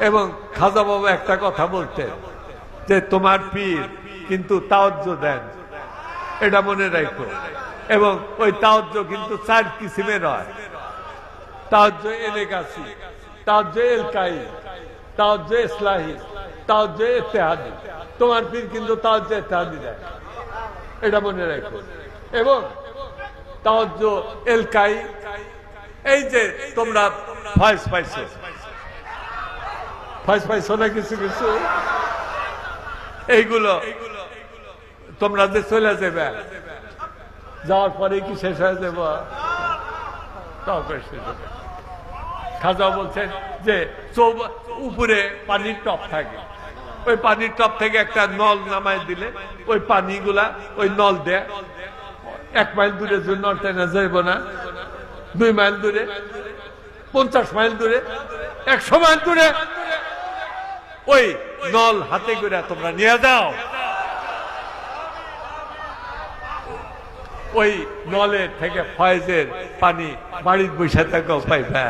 এবং খাজা বাবা একটা কথা বলতেন যে, তোমার পীর কিন্তু তাওজ্য দেন। এটা মনে রাখো। এবং ওই তাওজ্য কিন্তু চার কিসিমের হয় তাওজ্য এলেগাছি তাওজ্য এলকাই তাওজ্য ইসলাহি তাওজ্য ইত্তেহাদি। তোমার পীর কিন্তু তাওজ্য ইত্তেহাদি দেয়। এটা মনে রাখো। এবং তাওজ্য এলকাই এই যে তোমরা ভয়েস পাইছো ভয়েস পাইছো না কিছু কিছু। এইগুলো তোমরা যে চলে যাবে, যাওয়ার পরে কি শেষ হয়ে যাব? খাজা বলছেন যে চৌ- উপরে পানির টপ থাকে। ওই পানির টপ থেকে একটা নল নামায় দিলে, ওই পানিগুলা ওই নল দেয় এক মাইল দূরে নলটা না যাইব না, দুই মাইল দূরে, পঞ্চাশ মাইল দূরে, একশো মাইল দূরে ওই নল হাতে করে তোমরা নিয়ে যাও। ওই নলের থেকে ফয়েজের পানি বাড়ির বসে থাকো, পাইবা।